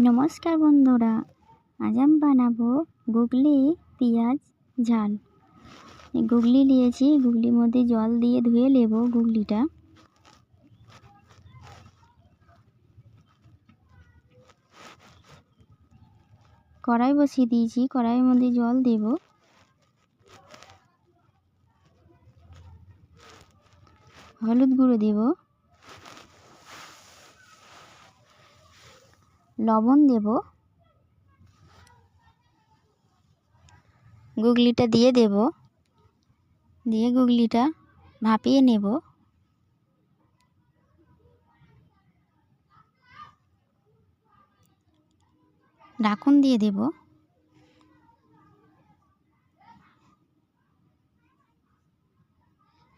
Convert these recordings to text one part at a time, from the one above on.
নমস্কার বন্ধুরা, আজ আমি বানাবো গুগলি পেঁয়াজ ঝাল। গুগলি নিয়েছি, গুগলির মধ্যে জল দিয়ে ধুয়ে নেব গুগলিটা। কড়াই বসিয়ে দিয়েছি, কড়াইয়ের মধ্যে জল দেব। হলুদ গুঁড়ো দেব। লবণ দেব। গুগলিটা দিয়ে দেব। দিয়ে গুগলিটা ভাপিয়ে নেব। ঢাকুন দিয়ে দেব।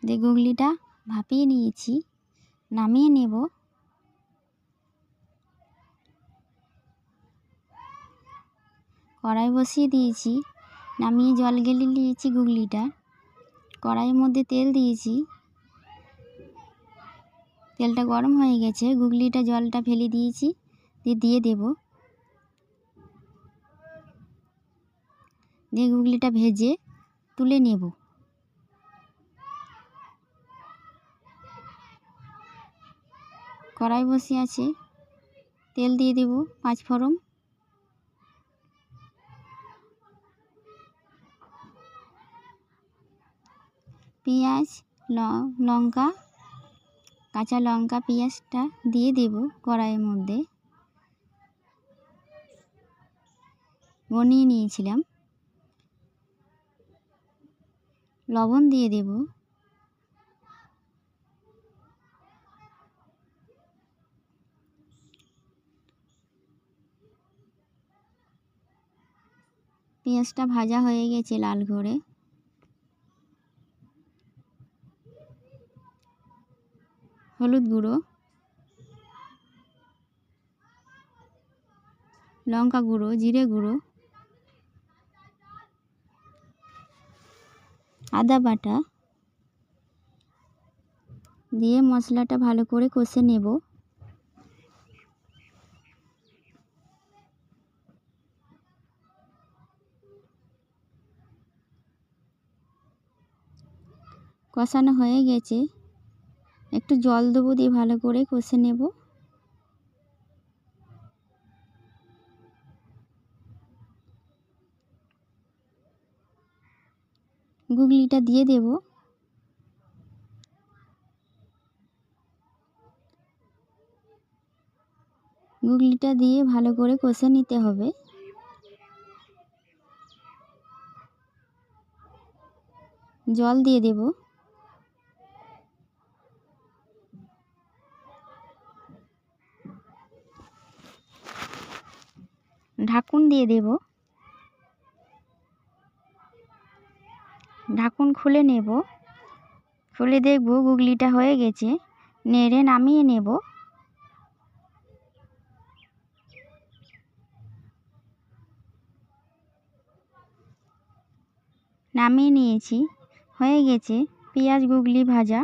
দিয়ে গুগলিটা ভাপিয়ে নিয়েছি, নামিয়ে নেব। কড়াই বসিয়ে দিয়েছি। নামিয়ে জল গেলে নিয়েছি গুগলিটা। কড়াইয়ের মধ্যে তেল দিয়েছি। তেলটা গরম হয়ে গেছে। গুগলিটা জলটা ফেলে দিয়েছি। দিয়ে দিয়ে দেব। দিয়ে গুগলিটা ভেজে তুলে নেব। কড়াই বসে আছে। তেল দিয়ে দেব পাঁচ পেঁয়াজ লঙ্কা, কাঁচা লঙ্কা পেঁয়াজটা দিয়ে দেব কড়াইয়ের মধ্যে। বনিয়ে নিয়েছিলাম। লবণ দিয়ে দেব। পেঁয়াজটা ভাজা হয়ে গেছে লাল করে। হলুদ গুঁড়ো, লঙ্কা গুঁড়ো, জিরে গুঁড়ো, আদা বাটা দিয়ে মশলাটা ভালো করে কষে নেব। কষানো হয়ে গেছে। একটু জল দেবো দিয়ে ভালো করে কষে নেব। গুগলিটা দিয়ে দেব। গুগলিটা দিয়ে ভালো করে কষে নিতে হবে। জল দিয়ে দেব। ঢাকুন দিয়ে দেব। ঢাকুন খুলে নেব। খুলে দেখব গুগলিটা হয়ে গেছে। নেড়ে নামিয়ে নেব। নামিয়ে নিয়েছি। হয়ে গেছে পেঁয়াজ, গুগলি ভাজা।